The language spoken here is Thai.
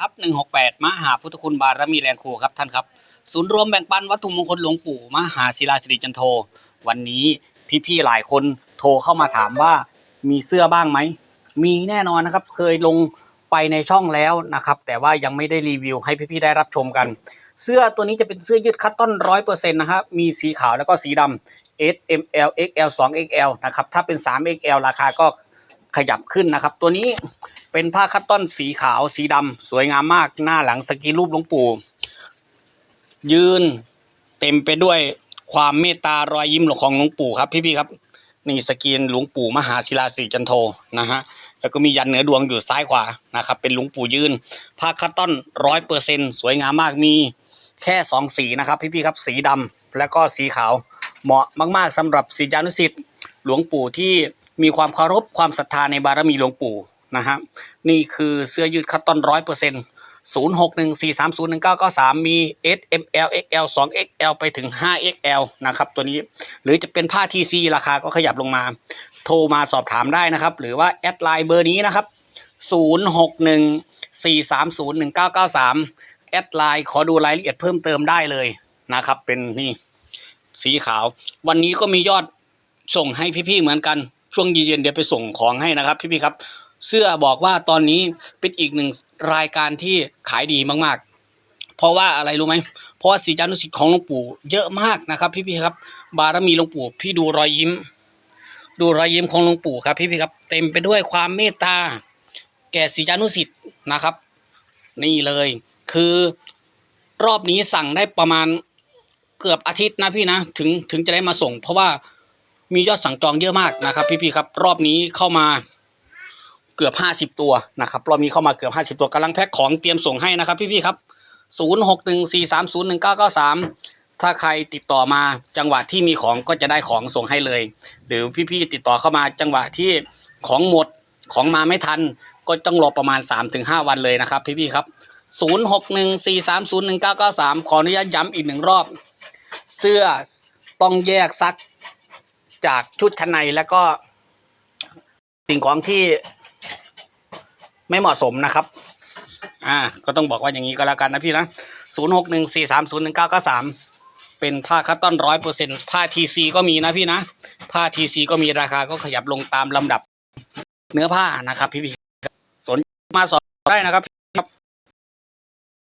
ครับ168 มหาพุทธคุณบารมีแรงครูครับท่านครับ ศูนย์รวมแบ่งปันวัตถุมงคลหลวงปู่มหาศิลาสิริจันโท วันนี้พี่ๆหลายคนโทรเข้ามาถามว่ามีเสื้อบ้างไหม มีแน่นอนนะครับ เคยลงไปในช่องแล้วนะครับ แต่ว่ายังไม่ได้รีวิวให้พี่ๆได้รับชมกัน เสื้อตัวนี้จะเป็นเสื้อยืดคัตตอนร้อยเปอร์เซ็นต์นะครับมีสีขาวแล้วก็สีดำ S M L X L 2 X L นะครับถ้าเป็น 3 X L ราคาก็ขยับขึ้นนะครับ ตัวนี้ เป็นผ้าคัตตอนสีขาวสีดำสวยงามมากหน้าหลังสกีรูปหลวงปู่ ยืนเต็มไปด้วยความเมตตารอยยิ้มของหลวงปู่ครับพี่ๆครับนี่สกรีนหลวงปู่มหาศิลาสิจันโทนะฮะแล้วก็มียันเหนือดวงอยู่ซ้ายขวานะครับเป็นหลวงปู่ยืนผ้าคัตตอนร้อยเปอร์เซ็นสวยงามมากมีแค่สองสีนะครับพี่ๆครับสีดำและก็สีขาวเหมาะมากๆสำหรับศิษยานุศิษย์หลวงปู่ที่มีความเคารพความศรัทธาในบารมีหลวงปู่ นะฮะนี่คือเสื้อยืดคัตตอนร้อยเปอร์เซ็นต์0 6 1 4 3 0 1 9 9 3มี S M L X L 2 X L ไปถึง5 X L นะครับตัวนี้หรือจะเป็นผ้า TC ราคาก็ขยับลงมา โทรมาสอบถามได้นะครับ หรือว่าแอดไลน์เบอร์นี้นะครับ0 6 1 4 3 0 1 9 9 3แอดไลน์ขอดูรายละเอียดเพิ่มเติมได้เลยนะครับเป็นนี่สีขาว วันนี้ก็มียอดส่งให้พี่ๆเหมือนกันช่วงเย็นๆเดี๋ยวไปส่งของให้นะครับพี่ๆครับ เสื้อบอกว่าตอนนี้เป็นอีกหนึ่งรายการที่ขายดีมากๆ เพราะว่าอะไรรู้ไหมเพราะว่าศิษยานุศิษย์ของหลวงปู่เยอะมากนะครับ พี่ๆครับ บารมีหลวงปู่พี่ดูรอยยิ้ม ดูรอยยิ้มของหลวงปู่ครับ พี่ๆครับ เต็มไปด้วยความเมตตา แก่ศิษยานุศิษย์นะครับ นี่เลยคือรอบนี้สั่งได้ประมาณเกือบอาทิตย์นะพี่นะถึงถึงจะได้มาส่ง เพราะว่ามียอดสั่งจองเยอะมากนะครับ พี่ๆครับ รอบนี้เข้ามา เกือบห้าสิบตัวนะครับรอบนี้เข้ามาเกือบห้าสิบตัวกำลังแพ็คของเตรียมส่งให้นะครับพี่ๆครับศูนย์หกหนึ่งสี่สามศูนย์หนึ่งเก้าเก้าสามถ้าใครติดต่อมาจังหวะที่มีของก็จะได้ของส่งให้เลย หรือพี่ๆติดต่อเข้ามาจังหวะที่ของหมดของมาไม่ทัน ก็ต้องรอประมาณ 3-5 วันเลยนะครับพี่ๆครับ 0614301993 ขออนุญาตย้ำอีกหนึ่งรอบ เสื้อต้องแยกซักจากชุดชั้นในแล้วก็สิ่งของที่ ไม่เหมาะสมนะครับ อ่า ก็ต้องบอกว่าอย่างนี้ก็แล้วกันนะพี่นะศูนย์หกหนึ่งสี่สามศูนย์หนึ่งเก้าก็สามเป็นผ้าคัตตอนร้อยเปอร์เซ็นต์ผ้าทีซีก็มีนะพี่นะ ผ้าทีซีก็มีราคาก็ขยับลงตามลำดับ เนื้อผ้านะครับ พี่พี่ๆสนมาสอบได้นะครับ